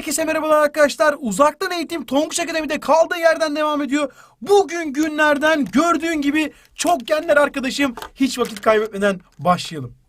Herkese merhabalar arkadaşlar. Uzaktan eğitim Tonguç Akademi'de kaldığı yerden devam ediyor. Bugün günlerden gördüğün gibi çokgenler arkadaşım. Hiç vakit kaybetmeden başlayalım.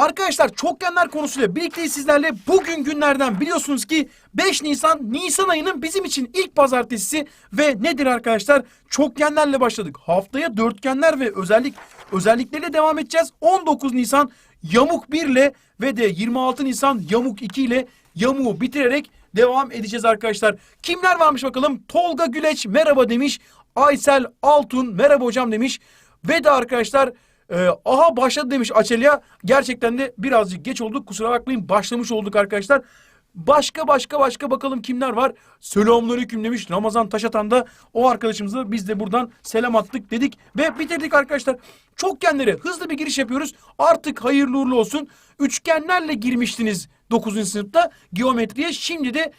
Arkadaşlar çokgenler konusuyla birlikteyiz sizlerle. Bugün günlerden biliyorsunuz ki 5 Nisan Nisan ayının bizim için ilk pazartesisi ve nedir arkadaşlar? Çokgenlerle başladık. Haftaya dörtgenler ve özellik özellikleriyle devam edeceğiz. 19 Nisan Yamuk 1 ile ve de 26 Nisan Yamuk 2 ile yamuğu bitirerek devam edeceğiz arkadaşlar. Kimler varmış bakalım? Tolga Güleç merhaba demiş. Aysel Altun merhaba hocam demiş. Ve de arkadaşlar ee, aha başladı demiş Açelya. Gerçekten de birazcık geç olduk. Kusura bakmayın başlamış olduk arkadaşlar. Başka başka başka bakalım kimler var. Selamünaleyküm demiş Ramazan Taşatan da o arkadaşımıza biz de buradan selam attık dedik ve bitirdik arkadaşlar. Çokgenlere hızlı bir giriş yapıyoruz. Artık hayırlı uğurlu olsun. Üçgenlerle girmiştiniz 9. sınıfta geometriye. Şimdi de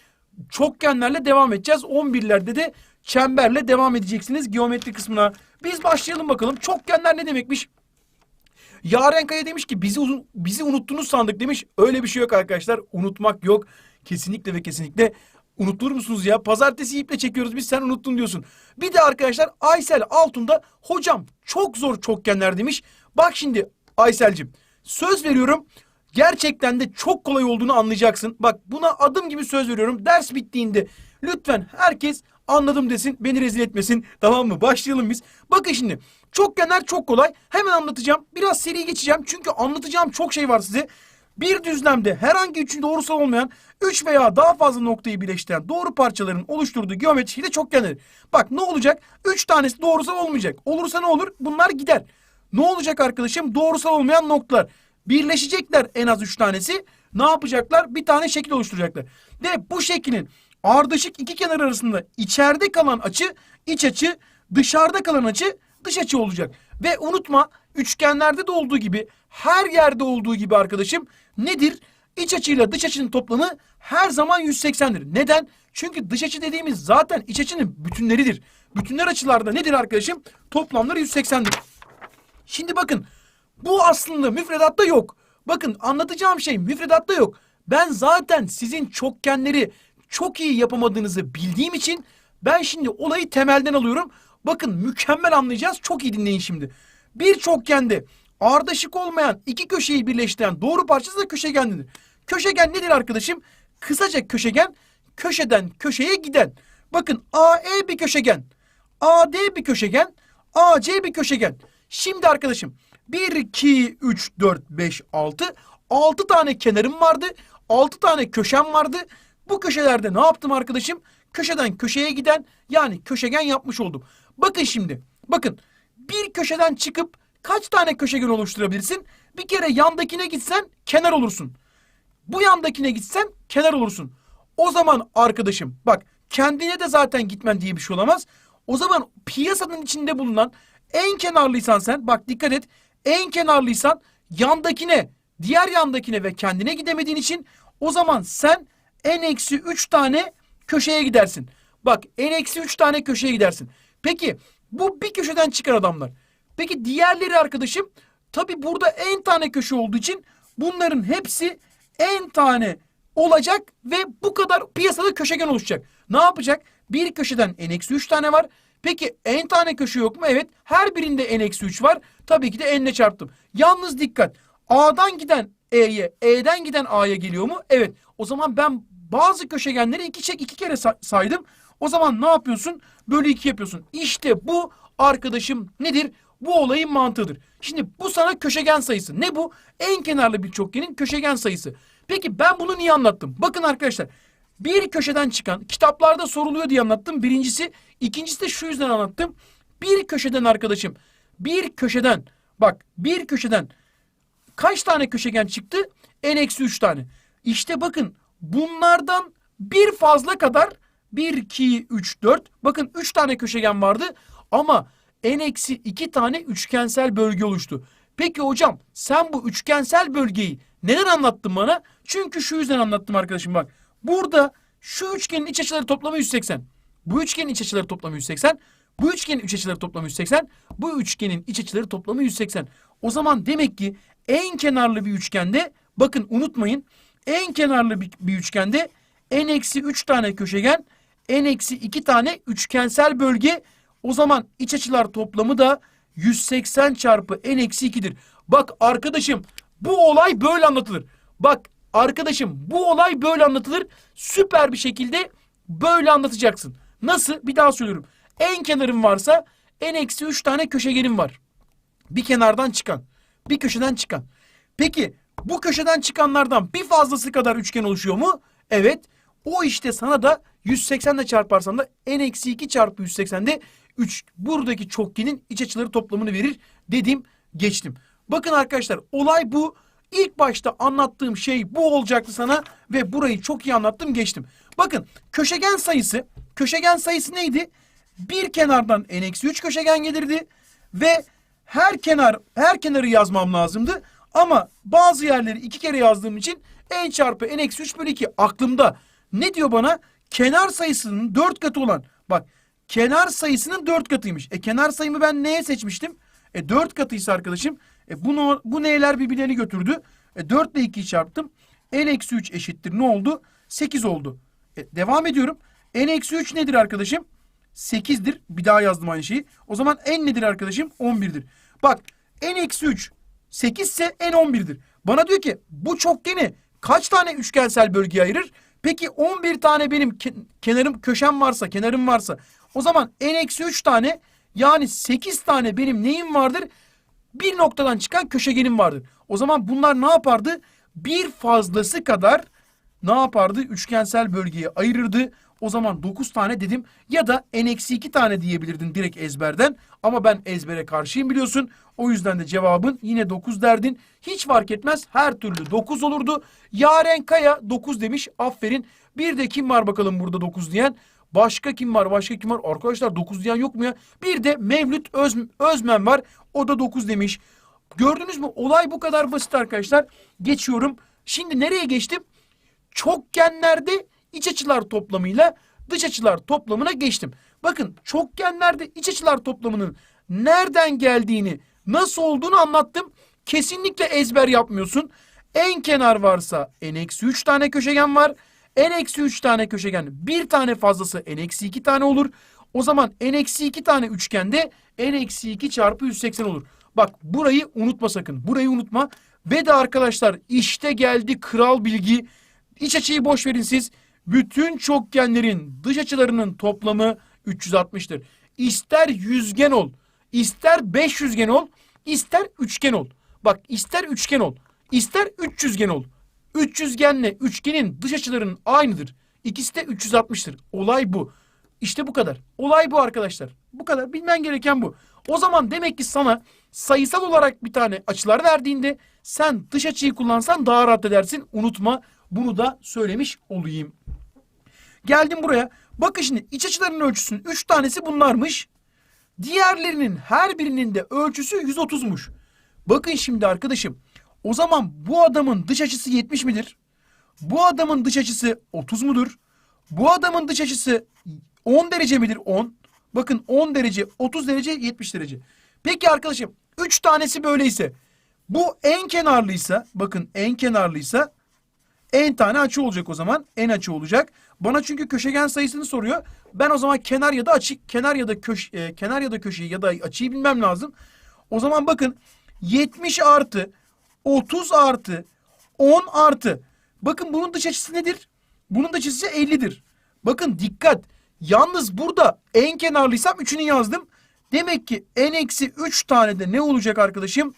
çokgenlerle devam edeceğiz. 11'lerde de çemberle devam edeceksiniz geometri kısmına. Biz başlayalım bakalım. Çokgenler ne demekmiş? Yaren Kaya demiş ki bizi uzun, bizi unuttunuz sandık demiş. Öyle bir şey yok arkadaşlar. Unutmak yok. Kesinlikle ve kesinlikle unutur musunuz ya? Pazartesi iple çekiyoruz biz sen unuttun diyorsun. Bir de arkadaşlar Aysel Altun'da hocam çok zor çokgenler demiş. Bak şimdi Aysel'cim söz veriyorum gerçekten de çok kolay olduğunu anlayacaksın. Bak buna adım gibi söz veriyorum. Ders bittiğinde lütfen herkes anladım desin beni rezil etmesin tamam mı? Başlayalım biz. Bakın şimdi çokgenler çok kolay. Hemen anlatacağım. Biraz seri geçeceğim çünkü anlatacağım çok şey var size. Bir düzlemde herhangi üçün doğrusal olmayan 3 veya daha fazla noktayı birleştiren doğru parçaların oluşturduğu geometri şekli çokgenler. Bak ne olacak? 3 tanesi doğrusal olmayacak. Olursa ne olur? Bunlar gider. Ne olacak arkadaşım? Doğrusal olmayan noktalar. Birleşecekler en az 3 tanesi. Ne yapacaklar? Bir tane şekil oluşturacaklar. Ve bu şeklin ardışık iki kenar arasında içeride kalan açı iç açı, dışarıda kalan açı dış açı olacak. Ve unutma üçgenlerde de olduğu gibi her yerde olduğu gibi arkadaşım nedir? İç açıyla dış açının toplamı her zaman 180'dir. Neden? Çünkü dış açı dediğimiz zaten iç açının bütünleridir. Bütünler açılarda nedir arkadaşım? Toplamları 180'dir. Şimdi bakın bu aslında müfredatta yok. Bakın anlatacağım şey müfredatta yok. Ben zaten sizin çokgenleri çok iyi yapamadığınızı bildiğim için ben şimdi olayı temelden alıyorum. Bakın mükemmel anlayacağız. Çok iyi dinleyin şimdi. Bir çokgende ardışık olmayan iki köşeyi birleştiren doğru parçası da köşegendir. Köşegen nedir arkadaşım? Kısaca köşegen köşeden köşeye giden. Bakın AE bir köşegen. AD bir köşegen. AC bir köşegen. Şimdi arkadaşım 1, 2, 3, 4, 5, 6. 6 tane kenarım vardı. 6 tane köşem vardı. Bu köşelerde ne yaptım arkadaşım? Köşeden köşeye giden yani köşegen yapmış oldum. Bakın şimdi. Bakın. Bir köşeden çıkıp kaç tane köşegen oluşturabilirsin? Bir kere yandakine gitsen kenar olursun. Bu yandakine gitsen kenar olursun. O zaman arkadaşım bak kendine de zaten gitmen diye bir şey olamaz. O zaman piyasanın içinde bulunan en kenarlıysan sen bak dikkat et. En kenarlıysan yandakine, diğer yandakine ve kendine gidemediğin için o zaman sen en eksi 3 tane köşeye gidersin. Bak en eksi 3 tane köşeye gidersin. Peki bu bir köşeden çıkan adamlar. Peki diğerleri arkadaşım tabi burada en tane köşe olduğu için bunların hepsi en tane olacak ve bu kadar piyasada köşegen oluşacak. Ne yapacak? Bir köşeden en eksi 3 tane var. Peki en tane köşe yok mu? Evet. Her birinde en eksi 3 var. Tabii ki de n'le çarptım. Yalnız dikkat. A'dan giden E'ye, E'den giden A'ya geliyor mu? Evet. O zaman ben bazı köşegenleri iki çek iki kere sa- saydım. O zaman ne yapıyorsun? Bölü iki yapıyorsun. İşte bu arkadaşım nedir? Bu olayın mantığıdır. Şimdi bu sana köşegen sayısı. Ne bu? En kenarlı bir çokgenin köşegen sayısı. Peki ben bunu niye anlattım? Bakın arkadaşlar. Bir köşeden çıkan kitaplarda soruluyor diye anlattım. Birincisi. ikincisi de şu yüzden anlattım. Bir köşeden arkadaşım. Bir köşeden. Bak bir köşeden kaç tane köşegen çıktı? En eksi üç tane. İşte bakın bunlardan bir fazla kadar 1, 2, 3, 4. Bakın 3 tane köşegen vardı ama en eksi 2 tane üçgensel bölge oluştu. Peki hocam sen bu üçgensel bölgeyi neden anlattın bana? Çünkü şu yüzden anlattım arkadaşım bak. Burada şu üçgenin iç açıları toplamı 180. Bu üçgenin iç açıları toplamı 180. Bu üçgenin iç açıları toplamı 180. Bu üçgenin iç açıları toplamı 180. O zaman demek ki en kenarlı bir üçgende bakın unutmayın en kenarlı bir, bir üçgende n eksi 3 tane köşegen n eksi 2 tane üçgensel bölge o zaman iç açılar toplamı da 180 çarpı n eksi 2'dir. Bak arkadaşım bu olay böyle anlatılır. Bak arkadaşım bu olay böyle anlatılır. Süper bir şekilde böyle anlatacaksın. Nasıl? Bir daha söylüyorum. En kenarın varsa n eksi 3 tane köşegenin var. Bir kenardan çıkan. Bir köşeden çıkan. Peki bu köşeden çıkanlardan bir fazlası kadar üçgen oluşuyor mu? Evet. O işte sana da 180 ile çarparsan da n eksi 2 çarpı 180'de 3 buradaki çokgenin iç açıları toplamını verir dedim geçtim. Bakın arkadaşlar olay bu. İlk başta anlattığım şey bu olacaktı sana ve burayı çok iyi anlattım geçtim. Bakın köşegen sayısı köşegen sayısı neydi? Bir kenardan n eksi 3 köşegen gelirdi ve her kenar her kenarı yazmam lazımdı. Ama bazı yerleri iki kere yazdığım için n çarpı n eksi 3 bölü 2 aklımda. Ne diyor bana? Kenar sayısının dört katı olan. Bak kenar sayısının dört katıymış. E kenar sayımı ben neye seçmiştim? E dört katıysa arkadaşım. E bunu, bu neyler birbirlerini götürdü. E 4 ile 2'yi çarptım. n eksi 3 eşittir ne oldu? 8 oldu. E, devam ediyorum. n eksi 3 nedir arkadaşım? 8'dir. Bir daha yazdım aynı şeyi. O zaman n nedir arkadaşım? 11'dir. Bak n eksi 3 8 ise n 11'dir. Bana diyor ki bu çokgeni kaç tane üçgensel bölgeye ayırır? Peki 11 tane benim ke- kenarım köşem varsa, kenarım varsa o zaman n eksi 3 tane yani 8 tane benim neyim vardır? Bir noktadan çıkan köşegenim vardır. O zaman bunlar ne yapardı? Bir fazlası kadar ne yapardı? Üçgensel bölgeye ayırırdı. O zaman 9 tane dedim ya da n-2 tane diyebilirdin direkt ezberden. Ama ben ezbere karşıyım biliyorsun. O yüzden de cevabın yine 9 derdin. Hiç fark etmez her türlü 9 olurdu. Yaren Kaya 9 demiş aferin. Bir de kim var bakalım burada 9 diyen? Başka kim var? Başka kim var? Arkadaşlar 9 diyen yok mu ya? Bir de Mevlüt Öz, Özmen var. O da 9 demiş. Gördünüz mü? Olay bu kadar basit arkadaşlar. Geçiyorum. Şimdi nereye geçtim? çokgenlerde iç açılar toplamıyla dış açılar toplamına geçtim. Bakın çokgenlerde iç açılar toplamının nereden geldiğini, nasıl olduğunu anlattım. Kesinlikle ezber yapmıyorsun. En kenar varsa n-3 tane köşegen var. n-3 tane köşegen bir tane fazlası n-2 tane olur. O zaman n-2 tane üçgende n-2 çarpı 180 olur. Bak burayı unutma sakın. Burayı unutma. Ve de arkadaşlar işte geldi kral bilgi. İç açıyı boş verin siz. Bütün çokgenlerin dış açılarının toplamı 360'tır. İster yüzgen ol, ister beş yüzgen ol, ister üçgen ol. Bak ister üçgen ol, ister üç yüzgen ol. Üç yüzgenle üçgenin dış açılarının aynıdır. İkisi de 360'tır. Olay bu. İşte bu kadar. Olay bu arkadaşlar. Bu kadar. Bilmen gereken bu. O zaman demek ki sana sayısal olarak bir tane açılar verdiğinde sen dış açıyı kullansan daha rahat edersin. Unutma bunu da söylemiş olayım. Geldim buraya. Bakın şimdi iç açıların ölçüsünün 3 tanesi bunlarmış. Diğerlerinin her birinin de ölçüsü 130'muş. Bakın şimdi arkadaşım. O zaman bu adamın dış açısı 70 midir? Bu adamın dış açısı 30 mudur? Bu adamın dış açısı 10 derece midir? 10. Bakın 10 derece, 30 derece, 70 derece. Peki arkadaşım 3 tanesi böyleyse bu en kenarlıysa bakın en kenarlıysa en tane açı olacak o zaman. En açı olacak. Bana çünkü köşegen sayısını soruyor. Ben o zaman kenar ya da açı kenar ya da köş e, kenar ya da köşeyi ya da açıyı bilmem lazım. O zaman bakın 70 artı 30 artı 10 artı. Bakın bunun dış açısı nedir? Bunun dış açısı 50'dir. Bakın dikkat. Yalnız burada en kenarlıysam 3'ünü yazdım. Demek ki n eksi 3 tane de ne olacak arkadaşım?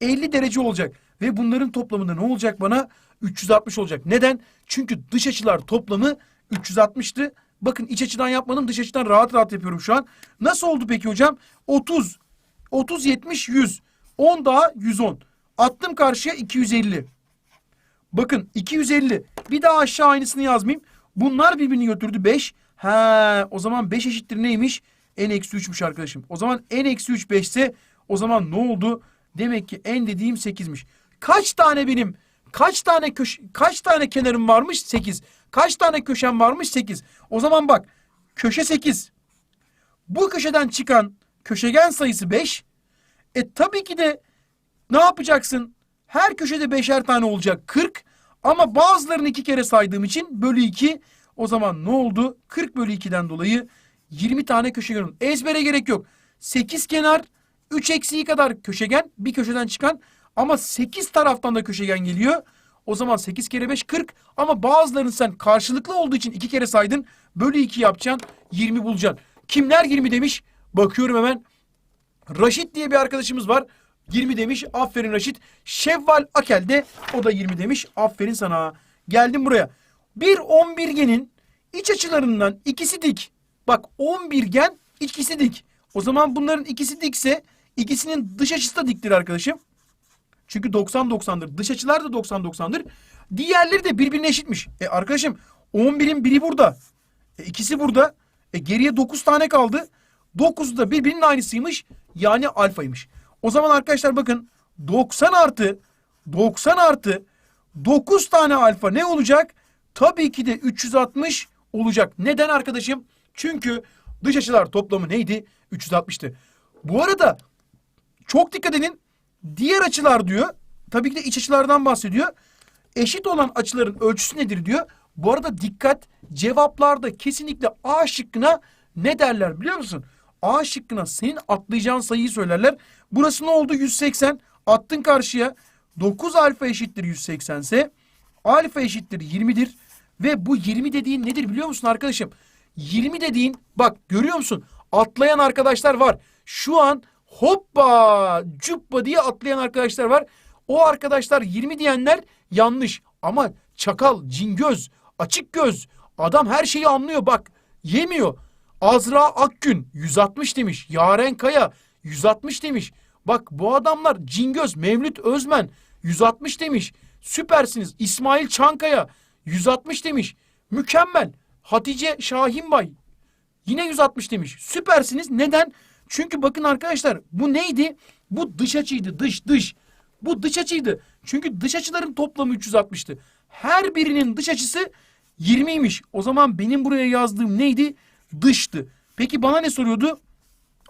50 derece olacak. Ve bunların toplamında ne olacak bana? 360 olacak. Neden? Çünkü dış açılar toplamı 360'tı. Bakın iç açıdan yapmadım. Dış açıdan rahat rahat yapıyorum şu an. Nasıl oldu peki hocam? 30, 30, 70, 100. 10 daha 110. Attım karşıya 250. Bakın 250. Bir daha aşağı aynısını yazmayayım. Bunlar birbirini götürdü 5. Ha, o zaman 5 eşittir neymiş? n eksi 3'müş arkadaşım. O zaman n eksi 3 5 ise o zaman ne oldu? Demek ki n dediğim 8'miş. Kaç tane benim kaç tane köş kaç tane kenarım varmış? 8. Kaç tane köşem varmış? 8. O zaman bak köşe 8. Bu köşeden çıkan köşegen sayısı 5. E tabii ki de ne yapacaksın? Her köşede beşer tane olacak 40. Ama bazılarını iki kere saydığım için bölü 2. O zaman ne oldu? 40 bölü 2'den dolayı 20 tane köşegen. Ezbere gerek yok. 8 kenar 3 eksiği kadar köşegen bir köşeden çıkan ama 8 taraftan da köşegen geliyor. O zaman 8 kere 5 40 ama bazılarını sen karşılıklı olduğu için iki kere saydın. Bölü 2 yapacaksın 20 bulacaksın. Kimler 20 demiş? Bakıyorum hemen. Raşit diye bir arkadaşımız var. 20 demiş. Aferin Raşit. Şevval Akel de o da 20 demiş. Aferin sana. Geldim buraya. Bir onbirgenin iç açılarından ikisi dik. Bak onbirgen ikisi dik. O zaman bunların ikisi dikse ikisinin dış açısı da diktir arkadaşım. Çünkü 90-90'dır. Dış açılar da 90-90'dır. Diğerleri de birbirine eşitmiş. E arkadaşım 11'in biri burada. E ikisi burada. E geriye 9 tane kaldı. 9 da birbirinin aynısıymış. Yani alfaymış. O zaman arkadaşlar bakın 90 artı 90 artı 9 tane alfa ne olacak? Tabii ki de 360 olacak. Neden arkadaşım? Çünkü dış açılar toplamı neydi? 360'tı. Bu arada çok dikkat edin. Diğer açılar diyor. Tabii ki de iç açılardan bahsediyor. Eşit olan açıların ölçüsü nedir diyor. Bu arada dikkat cevaplarda kesinlikle A şıkkına ne derler biliyor musun? A şıkkına senin atlayacağın sayıyı söylerler. Burası ne oldu? 180. Attın karşıya. 9 alfa eşittir 180 ise alfa eşittir 20'dir. Ve bu 20 dediğin nedir biliyor musun arkadaşım? 20 dediğin bak görüyor musun? Atlayan arkadaşlar var. Şu an hoppa cuppa diye atlayan arkadaşlar var. O arkadaşlar 20 diyenler yanlış. Ama çakal, cingöz, açık göz. Adam her şeyi anlıyor bak. Yemiyor. Azra Akgün 160 demiş. Yaren Kaya 160 demiş. Bak bu adamlar Cingöz, Mevlüt Özmen 160 demiş. Süpersiniz. İsmail Çankaya 160 demiş. Mükemmel. Hatice Şahinbay Yine 160 demiş. Süpersiniz. Neden? Çünkü bakın arkadaşlar bu neydi? Bu dış açıydı. Dış dış. Bu dış açıydı. Çünkü dış açıların toplamı 360'tı. Her birinin dış açısı 20'ymiş. O zaman benim buraya yazdığım neydi? Dıştı. Peki bana ne soruyordu?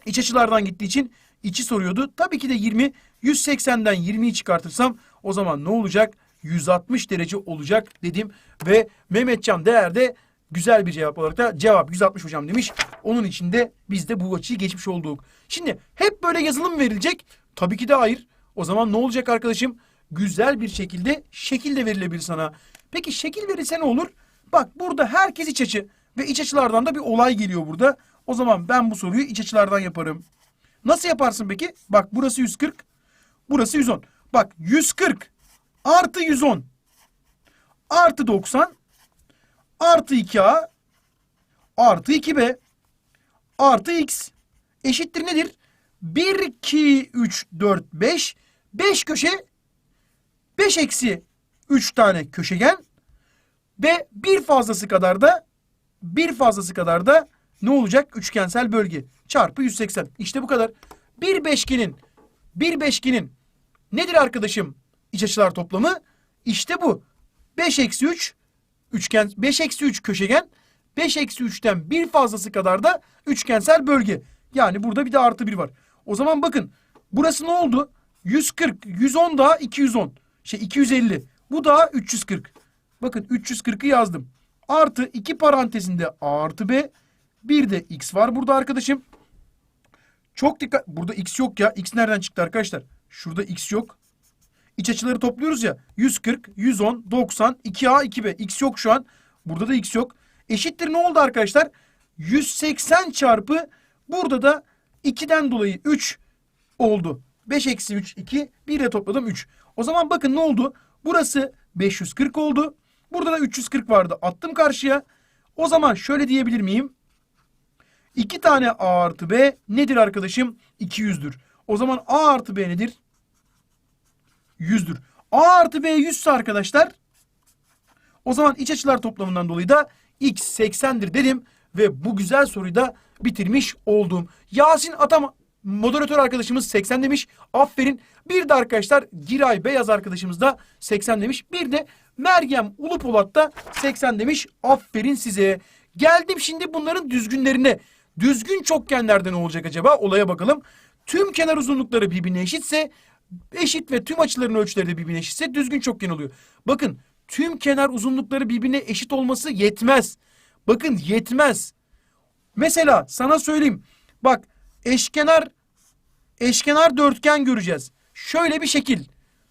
İç açılardan gittiği için içi soruyordu. Tabii ki de 20. 180'den 20'yi çıkartırsam o zaman ne olacak? 160 derece olacak dedim. Ve Mehmetcan Değer de güzel bir cevap olarak da cevap 160 hocam demiş. Onun için de biz de bu açıyı geçmiş olduk. Şimdi hep böyle yazılım verilecek. Tabii ki de hayır. O zaman ne olacak arkadaşım? Güzel bir şekilde şekil de verilebilir sana. Peki şekil verirse ne olur? Bak burada herkes iç açı ve iç açılardan da bir olay geliyor burada. O zaman ben bu soruyu iç açılardan yaparım. Nasıl yaparsın peki? Bak burası 140. Burası 110. Bak 140 artı 110 artı 90 artı 2A artı 2B artı X eşittir nedir? 1, 2, 3, 4, 5. 5 köşe 5 eksi 3 tane köşegen ve bir fazlası kadar da bir fazlası kadar da ne olacak? Üçgensel bölge çarpı 180. İşte bu kadar. Bir beşgenin bir beşgenin nedir arkadaşım iç açılar toplamı? İşte bu. 5 eksi 3 üçgen 5 eksi 3 köşegen 5 eksi 3'ten bir fazlası kadar da üçgensel bölge. Yani burada bir de artı 1 var. O zaman bakın burası ne oldu? 140, 110 daha 210. Şey 250. Bu daha 340. Bakın 340'ı yazdım. Artı 2 parantezinde artı B. Bir de X var burada arkadaşım. Çok dikkat. Burada X yok ya. X nereden çıktı arkadaşlar? Şurada X yok. İç açıları topluyoruz ya. 140, 110, 90, 2A, 2B. X yok şu an. Burada da X yok. Eşittir ne oldu arkadaşlar? 180 çarpı burada da 2'den dolayı 3 oldu. 5 eksi 3 2. 1 ile topladım 3. O zaman bakın ne oldu? Burası 540 oldu. Burada da 340 vardı. Attım karşıya. O zaman şöyle diyebilir miyim? 2 tane A artı B nedir arkadaşım? 200'dür. O zaman A artı B nedir? 100'dür. A artı B 100 ise arkadaşlar o zaman iç açılar toplamından dolayı da x 80'dir dedim ve bu güzel soruyu da bitirmiş oldum. Yasin Atam moderatör arkadaşımız 80 demiş. Aferin. Bir de arkadaşlar Giray Beyaz arkadaşımız da 80 demiş. Bir de Meryem Ulupolat da 80 demiş. Aferin size. Geldim şimdi bunların düzgünlerine. Düzgün çokgenlerde ne olacak acaba? Olaya bakalım. Tüm kenar uzunlukları birbirine eşitse eşit ve tüm açıların ölçüleri de birbirine eşitse düzgün çokgen oluyor. Bakın tüm kenar uzunlukları birbirine eşit olması yetmez. Bakın yetmez. Mesela sana söyleyeyim. Bak eşkenar eşkenar dörtgen göreceğiz. Şöyle bir şekil.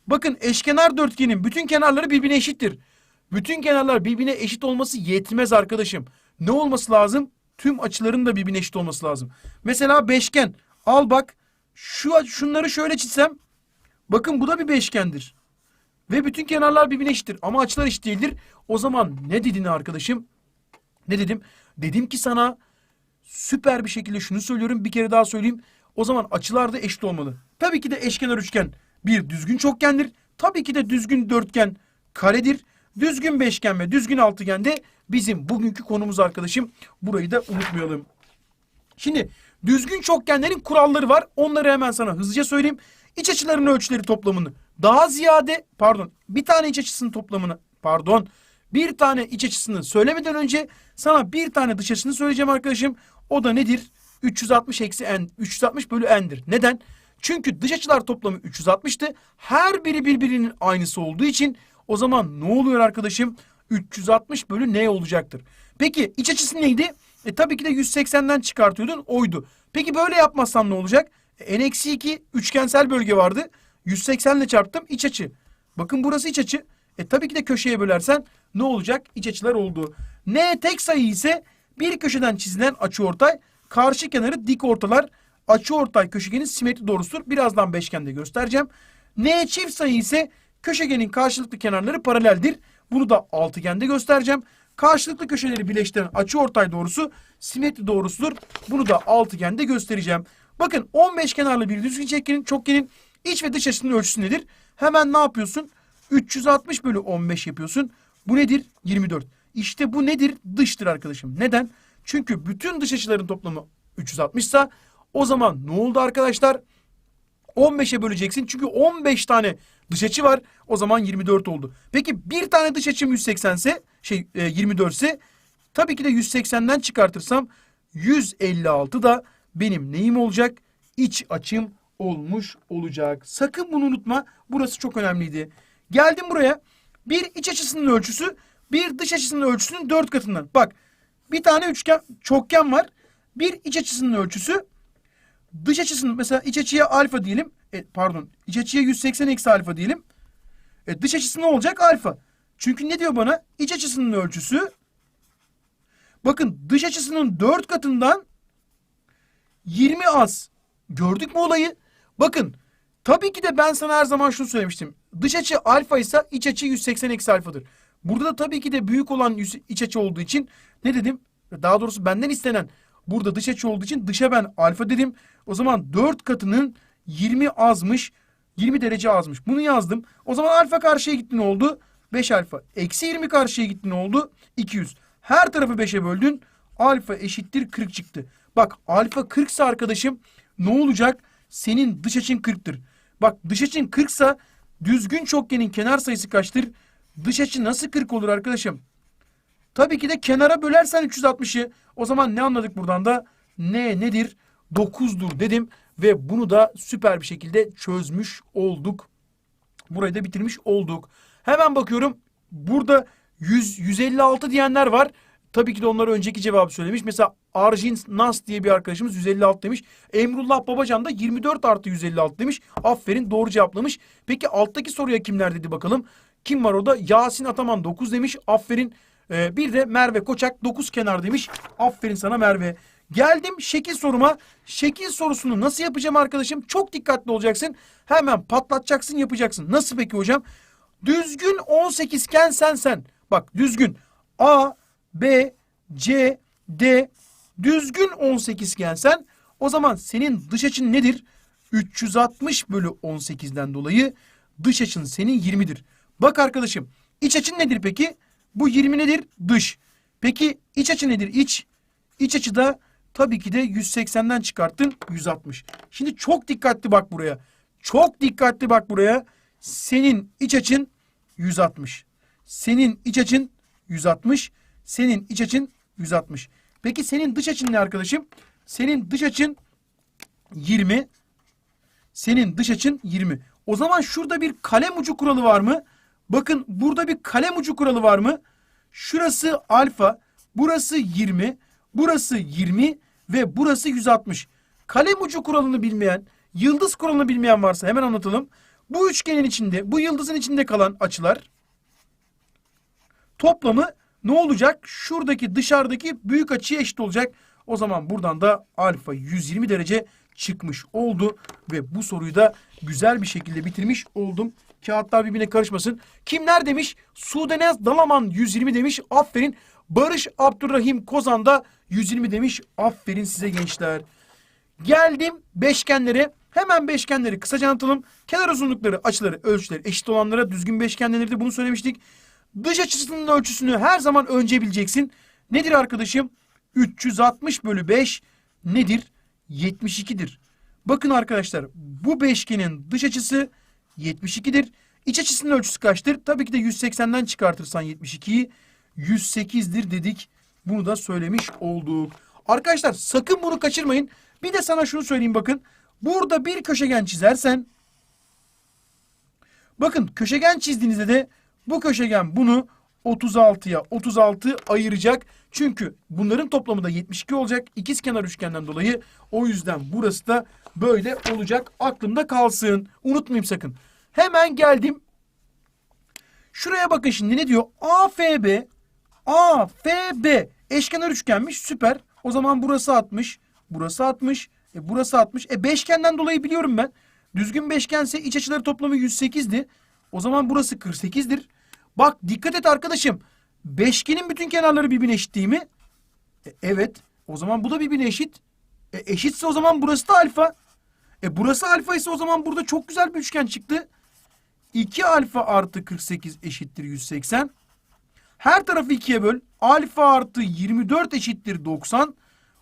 Bakın eşkenar dörtgenin bütün kenarları birbirine eşittir. Bütün kenarlar birbirine eşit olması yetmez arkadaşım. Ne olması lazım? Tüm açıların da birbirine eşit olması lazım. Mesela beşgen. Al bak. Şu şunları şöyle çizsem. Bakın bu da bir beşgendir. Ve bütün kenarlar birbirine eşittir. Ama açılar eşit değildir. O zaman ne dedin arkadaşım? Ne dedim? Dedim ki sana süper bir şekilde şunu söylüyorum. Bir kere daha söyleyeyim. O zaman açılar da eşit olmalı. Tabii ki de eşkenar üçgen bir düzgün çokgendir. Tabii ki de düzgün dörtgen karedir. Düzgün beşgen ve düzgün altıgen de bizim bugünkü konumuz arkadaşım. Burayı da unutmayalım. Şimdi düzgün çokgenlerin kuralları var. Onları hemen sana hızlıca söyleyeyim. İç açıların ölçüleri toplamını daha ziyade pardon bir tane iç açısının toplamını pardon bir tane iç açısını söylemeden önce sana bir tane dış açısını söyleyeceğim arkadaşım. O da nedir? 360 eksi n 360 bölü n'dir. Neden? Çünkü dış açılar toplamı 360'tı. Her biri birbirinin aynısı olduğu için o zaman ne oluyor arkadaşım? 360 bölü n olacaktır. Peki iç açısı neydi? E tabii ki de 180'den çıkartıyordun oydu. Peki böyle yapmazsam ne olacak? E, n eksi 2 üçgensel bölge vardı. 180 ile çarptım iç açı. Bakın burası iç açı. E tabii ki de köşeye bölersen ne olacak? İç açılar oldu. N tek sayı ise bir köşeden çizilen açıortay, karşı kenarı dik ortalar, açıortay köşegenin simetri doğrusudur. Birazdan beşgende göstereceğim. N çift sayı ise köşegenin karşılıklı kenarları paraleldir. Bunu da altıgende göstereceğim. Karşılıklı köşeleri birleştiren açıortay doğrusu simetri doğrusudur. Bunu da altıgende göstereceğim. Bakın 15 kenarlı bir düzgün çekgenin çokgenin iç ve dış açısının ölçüsü nedir? Hemen ne yapıyorsun? 360 bölü 15 yapıyorsun. Bu nedir? 24. İşte bu nedir? Dıştır arkadaşım. Neden? Çünkü bütün dış açıların toplamı 360 ise o zaman ne oldu arkadaşlar? 15'e böleceksin. Çünkü 15 tane dış açı var. O zaman 24 oldu. Peki bir tane dış açım 180 ise şey e, 24 ise tabii ki de 180'den çıkartırsam 156 da benim neyim olacak? İç açım olmuş olacak. Sakın bunu unutma. Burası çok önemliydi. Geldim buraya. Bir iç açısının ölçüsü bir dış açısının ölçüsünün dört katından. Bak bir tane üçgen çokgen var. Bir iç açısının ölçüsü dış açısının mesela iç açıya alfa diyelim. E, pardon iç açıya 180 eksi alfa diyelim. E, dış açısı ne olacak? Alfa. Çünkü ne diyor bana? İç açısının ölçüsü bakın dış açısının dört katından 20 az. Gördük mü olayı? Bakın tabii ki de ben sana her zaman şunu söylemiştim. Dış açı alfa ise iç açı 180 eksi alfadır. Burada da tabii ki de büyük olan iç açı olduğu için ne dedim? Daha doğrusu benden istenen burada dış açı olduğu için dışa ben alfa dedim. O zaman 4 katının 20 azmış. 20 derece azmış. Bunu yazdım. O zaman alfa karşıya gitti ne oldu? 5 alfa. Eksi 20 karşıya gitti ne oldu? 200. Her tarafı 5'e böldün. Alfa eşittir 40 çıktı. Bak alfa 40 ise arkadaşım ne olacak? Senin dış açın 40'tır. Bak dış açın 40 ise düzgün çokgenin kenar sayısı kaçtır? Dış açı nasıl 40 olur arkadaşım? Tabii ki de kenara bölersen 360'ı. O zaman ne anladık buradan da? Ne nedir? 9'dur dedim ve bunu da süper bir şekilde çözmüş olduk. Burayı da bitirmiş olduk. Hemen bakıyorum. Burada 100 156 diyenler var. Tabii ki de onlara önceki cevabı söylemiş. Mesela Arjin Nas diye bir arkadaşımız 156 demiş. Emrullah Babacan da 24 artı 156 demiş. Aferin doğru cevaplamış. Peki alttaki soruya kimler dedi bakalım. Kim var orada? Yasin Ataman 9 demiş. Aferin. Ee, bir de Merve Koçak 9 kenar demiş. Aferin sana Merve. Geldim şekil soruma. Şekil sorusunu nasıl yapacağım arkadaşım? Çok dikkatli olacaksın. Hemen patlatacaksın yapacaksın. Nasıl peki hocam? Düzgün 18 iken sen sen. Bak düzgün. A, B, C, D. Düzgün 18 iken sen. O zaman senin dış açın nedir? 360 bölü 18'den dolayı dış açın senin 20'dir. Bak arkadaşım iç açın nedir peki? Bu 20 nedir? Dış. Peki iç açı nedir? İç. İç açı da tabii ki de 180'den çıkarttın 160. Şimdi çok dikkatli bak buraya. Çok dikkatli bak buraya. Senin iç açın 160. Senin iç açın 160. Senin iç açın 160. Peki senin dış açın ne arkadaşım? Senin dış açın 20. Senin dış açın 20. O zaman şurada bir kalem ucu kuralı var mı? Bakın burada bir kalem ucu kuralı var mı? Şurası alfa, burası 20, burası 20 ve burası 160. Kalem ucu kuralını bilmeyen, yıldız kuralını bilmeyen varsa hemen anlatalım. Bu üçgenin içinde, bu yıldızın içinde kalan açılar toplamı ne olacak? Şuradaki dışarıdaki büyük açıya eşit olacak. O zaman buradan da alfa 120 derece çıkmış oldu ve bu soruyu da güzel bir şekilde bitirmiş oldum. Kağıtlar birbirine karışmasın. Kimler demiş? Sudenaz Dalaman 120 demiş. Aferin. Barış Abdurrahim Kozan da 120 demiş. Aferin size gençler. Geldim beşgenlere. Hemen beşgenleri kısaca anlatalım. Kenar uzunlukları, açıları, ölçüleri eşit olanlara düzgün beşgenleri de bunu söylemiştik. Dış açısının ölçüsünü her zaman önce bileceksin. Nedir arkadaşım? 360 bölü 5 nedir? 72'dir. Bakın arkadaşlar bu beşgenin dış açısı 72'dir. İç açısının ölçüsü kaçtır? Tabii ki de 180'den çıkartırsan 72'yi 108'dir dedik. Bunu da söylemiş olduk. Arkadaşlar sakın bunu kaçırmayın. Bir de sana şunu söyleyeyim bakın. Burada bir köşegen çizersen bakın köşegen çizdiğinizde de bu köşegen bunu 36'ya 36 ayıracak. Çünkü bunların toplamı da 72 olacak. İkiz kenar üçgenden dolayı. O yüzden burası da böyle olacak. Aklımda kalsın. Unutmayayım sakın. Hemen geldim. Şuraya bakın şimdi ne diyor? AFB AFB eşkenar üçgenmiş. Süper. O zaman burası 60. Burası 60. E burası 60. E beşgenden dolayı biliyorum ben. Düzgün beşgense iç açıları toplamı 108'di. O zaman burası 48'dir. Bak dikkat et arkadaşım. Beşgenin bütün kenarları birbirine eşit değil mi? E, evet. O zaman bu da birbirine eşit. E, eşitse o zaman burası da alfa. E burası alfa ise o zaman burada çok güzel bir üçgen çıktı. 2 alfa artı 48 eşittir 180. Her tarafı ikiye böl. Alfa artı 24 eşittir 90.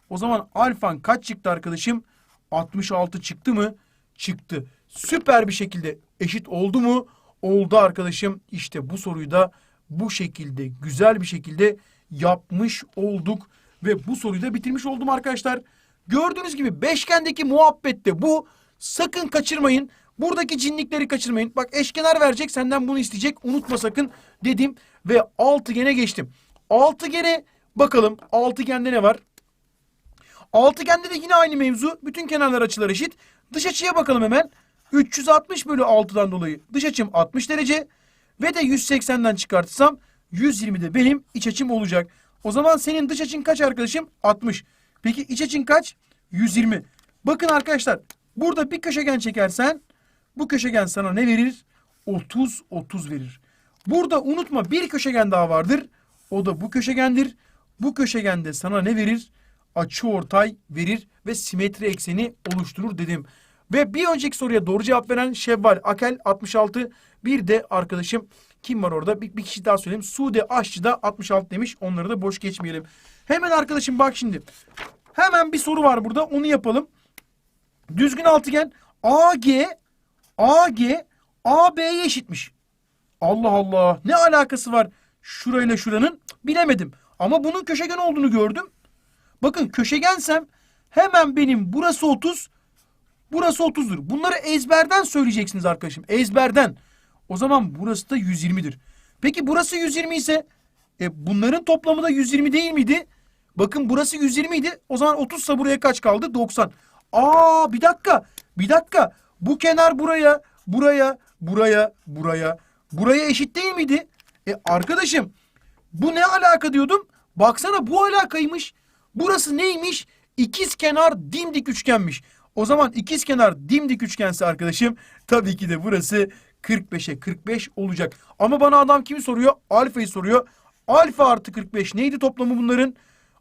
O zaman alfan kaç çıktı arkadaşım? 66 çıktı mı? Çıktı. Süper bir şekilde eşit oldu mu? Oldu arkadaşım. İşte bu soruyu da bu şekilde güzel bir şekilde yapmış olduk. Ve bu soruyu da bitirmiş oldum arkadaşlar. Gördüğünüz gibi beşgendeki muhabbette bu. Sakın kaçırmayın. Buradaki cinlikleri kaçırmayın. Bak eşkenar verecek senden bunu isteyecek. Unutma sakın dedim. Ve altıgene geçtim. Altıgene bakalım. Altıgende ne var? Altıgende de yine aynı mevzu. Bütün kenarlar açılar eşit. Dış açıya bakalım hemen. 360 bölü 6'dan dolayı dış açım 60 derece. Ve de 180'den çıkartırsam 120 de benim iç açım olacak. O zaman senin dış açın kaç arkadaşım? 60. Peki iç açın kaç? 120. Bakın arkadaşlar burada bir köşegen çekersen bu köşegen sana ne verir? 30 30 verir. Burada unutma bir köşegen daha vardır. O da bu köşegendir. Bu köşegende sana ne verir? Açı ortay verir ve simetri ekseni oluşturur dedim. Ve bir önceki soruya doğru cevap veren Şevval Akel 66. Bir de arkadaşım kim var orada? Bir, bir kişi daha söyleyeyim. Sude Aşçı da 66 demiş. Onları da boş geçmeyelim. Hemen arkadaşım bak şimdi. Hemen bir soru var burada. Onu yapalım. Düzgün altıgen AG AG AB'ye eşitmiş. Allah Allah. Ne alakası var şurayla şuranın? Bilemedim. Ama bunun köşegen olduğunu gördüm. Bakın köşegensem hemen benim burası 30, burası 30'dur. Bunları ezberden söyleyeceksiniz arkadaşım. Ezberden. O zaman burası da 120'dir. Peki burası 120 ise e, bunların toplamı da 120 değil miydi? Bakın burası 120 idi. O zaman 30 ise buraya kaç kaldı? 90. Aa bir dakika. Bir dakika. Bu kenar buraya, buraya, buraya, buraya. Buraya eşit değil miydi? E arkadaşım bu ne alaka diyordum. Baksana bu alakaymış. Burası neymiş? İkiz kenar dimdik üçgenmiş. O zaman ikiz kenar dimdik üçgense arkadaşım tabii ki de burası 45'e 45 olacak. Ama bana adam kimi soruyor? Alfayı soruyor. Alfa artı 45 neydi toplamı bunların?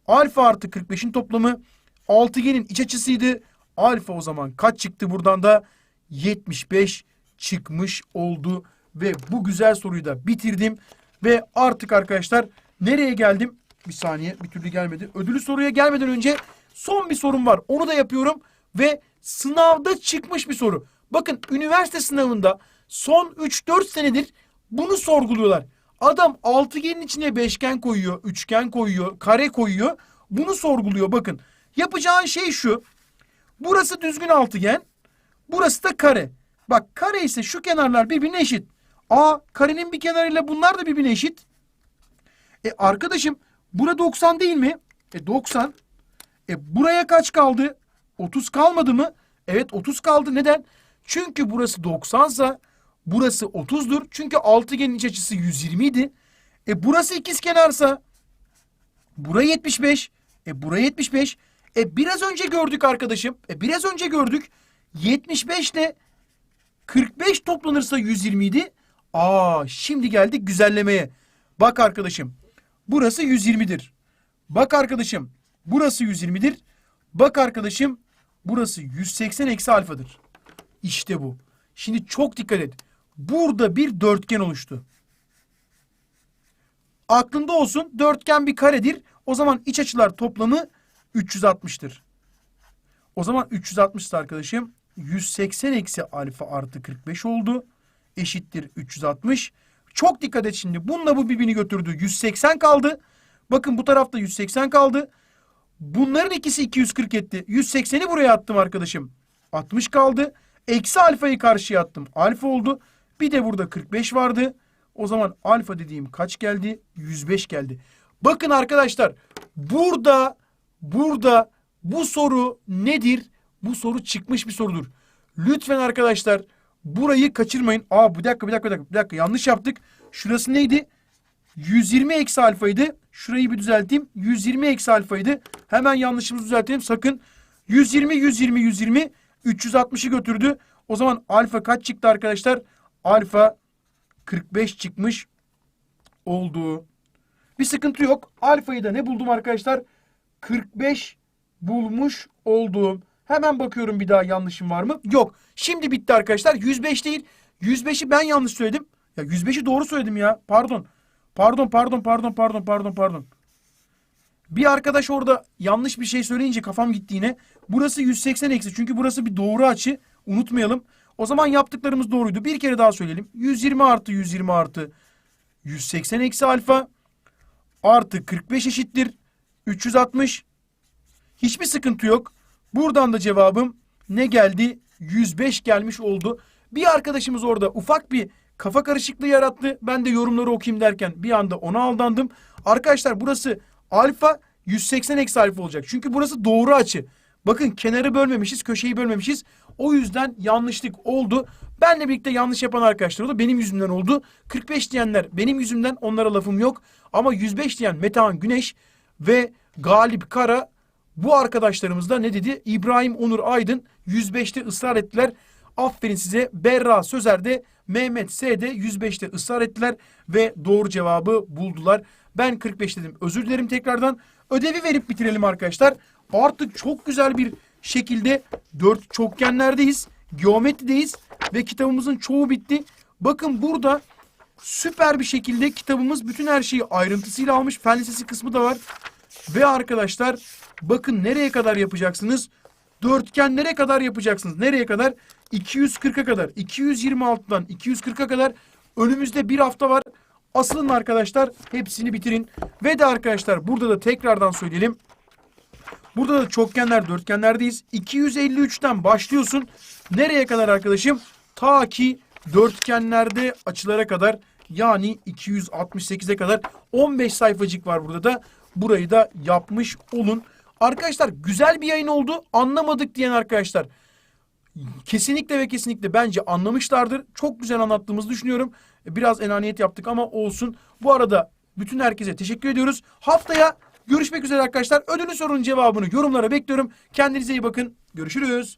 Alfa artı 45'in toplamı altıgenin iç açısıydı. Alfa o zaman kaç çıktı buradan da? 75 çıkmış oldu. Ve bu güzel soruyu da bitirdim. Ve artık arkadaşlar nereye geldim? Bir saniye bir türlü gelmedi. Ödülü soruya gelmeden önce son bir sorum var. Onu da yapıyorum. Ve sınavda çıkmış bir soru. Bakın üniversite sınavında son 3-4 senedir bunu sorguluyorlar. Adam altıgenin içine beşgen koyuyor, üçgen koyuyor, kare koyuyor. Bunu sorguluyor bakın. Yapacağın şey şu. Burası düzgün altıgen. Burası da kare. Bak kare ise şu kenarlar birbirine eşit. Aa karenin bir kenarıyla bunlar da birbirine eşit. E arkadaşım bura 90 değil mi? E 90. E buraya kaç kaldı? 30 kalmadı mı? Evet 30 kaldı. Neden? Çünkü burası 90 sa burası 30'dur. Çünkü altıgenin iç açısı 120 idi. E burası ikizkenarsa bura 75. E bura 75. E biraz önce gördük arkadaşım. E biraz önce gördük. 75 ile 45 toplanırsa 120 idi. Aa şimdi geldik güzellemeye. Bak arkadaşım. Burası 120'dir. Bak arkadaşım. Burası 120'dir. Bak arkadaşım. Burası 180 eksi alfadır. İşte bu. Şimdi çok dikkat et. Burada bir dörtgen oluştu. Aklında olsun dörtgen bir karedir. O zaman iç açılar toplamı 360'tır. O zaman 360 ise arkadaşım 180 eksi alfa artı 45 oldu. Eşittir 360. Çok dikkat et şimdi. Bununla bu birbirini götürdü. 180 kaldı. Bakın bu tarafta 180 kaldı. Bunların ikisi 240 etti. 180'i buraya attım arkadaşım. 60 kaldı. Eksi alfayı karşıya attım. Alfa oldu. Bir de burada 45 vardı. O zaman alfa dediğim kaç geldi? 105 geldi. Bakın arkadaşlar burada burada bu soru nedir? Bu soru çıkmış bir sorudur. Lütfen arkadaşlar burayı kaçırmayın. Aa bir dakika bir dakika bir dakika, bir dakika yanlış yaptık. Şurası neydi? 120 eksi alfaydı. Şurayı bir düzelteyim. 120 eksi alfaydı. Hemen yanlışımızı düzeltelim. Sakın 120 120 120 360'ı götürdü. O zaman alfa kaç çıktı arkadaşlar? Alfa 45 çıkmış oldu. Bir sıkıntı yok. Alfayı da ne buldum arkadaşlar? 45 bulmuş oldum. Hemen bakıyorum bir daha yanlışım var mı? Yok. Şimdi bitti arkadaşlar. 105 değil. 105'i ben yanlış söyledim. Ya 105'i doğru söyledim ya. Pardon. Pardon, pardon, pardon, pardon, pardon, pardon. Bir arkadaş orada yanlış bir şey söyleyince kafam gitti yine. Burası 180 eksi. Çünkü burası bir doğru açı. Unutmayalım. O zaman yaptıklarımız doğruydu. Bir kere daha söyleyelim. 120 artı 120 artı 180 eksi alfa artı 45 eşittir. 360. Hiçbir sıkıntı yok. Buradan da cevabım ne geldi? 105 gelmiş oldu. Bir arkadaşımız orada ufak bir kafa karışıklığı yarattı. Ben de yorumları okuyayım derken bir anda ona aldandım. Arkadaşlar burası alfa 180 eksi alfa olacak. Çünkü burası doğru açı. Bakın kenarı bölmemişiz, köşeyi bölmemişiz. O yüzden yanlışlık oldu. Benle birlikte yanlış yapan arkadaşlar oldu. Benim yüzümden oldu. 45 diyenler benim yüzümden onlara lafım yok. Ama 105 diyen Metehan Güneş ve Galip Kara bu arkadaşlarımız da ne dedi? İbrahim Onur Aydın 105'te ısrar ettiler. Aferin size. Berra Sözer'de Mehmet S'de 105'te ısrar ettiler ve doğru cevabı buldular. Ben 45 dedim. Özür dilerim tekrardan. Ödevi verip bitirelim arkadaşlar. Artık çok güzel bir şekilde dört çokgenlerdeyiz. Geometrideyiz ve kitabımızın çoğu bitti. Bakın burada süper bir şekilde kitabımız bütün her şeyi ayrıntısıyla almış. Fen lisesi kısmı da var. Ve arkadaşlar bakın nereye kadar yapacaksınız? Dörtgenlere kadar yapacaksınız. Nereye kadar? 240'a kadar. 226'dan 240'a kadar. Önümüzde bir hafta var. Asılın arkadaşlar hepsini bitirin. Ve de arkadaşlar burada da tekrardan söyleyelim. Burada da çokgenler, dörtgenlerdeyiz. 253'ten başlıyorsun. Nereye kadar arkadaşım? Ta ki dörtgenlerde açılara kadar yani 268'e kadar 15 sayfacık var burada da. Burayı da yapmış olun. Arkadaşlar güzel bir yayın oldu. Anlamadık diyen arkadaşlar kesinlikle ve kesinlikle bence anlamışlardır. Çok güzel anlattığımızı düşünüyorum. Biraz enaniyet yaptık ama olsun. Bu arada bütün herkese teşekkür ediyoruz. Haftaya görüşmek üzere arkadaşlar. Ödülü sorunun cevabını yorumlara bekliyorum. Kendinize iyi bakın. Görüşürüz.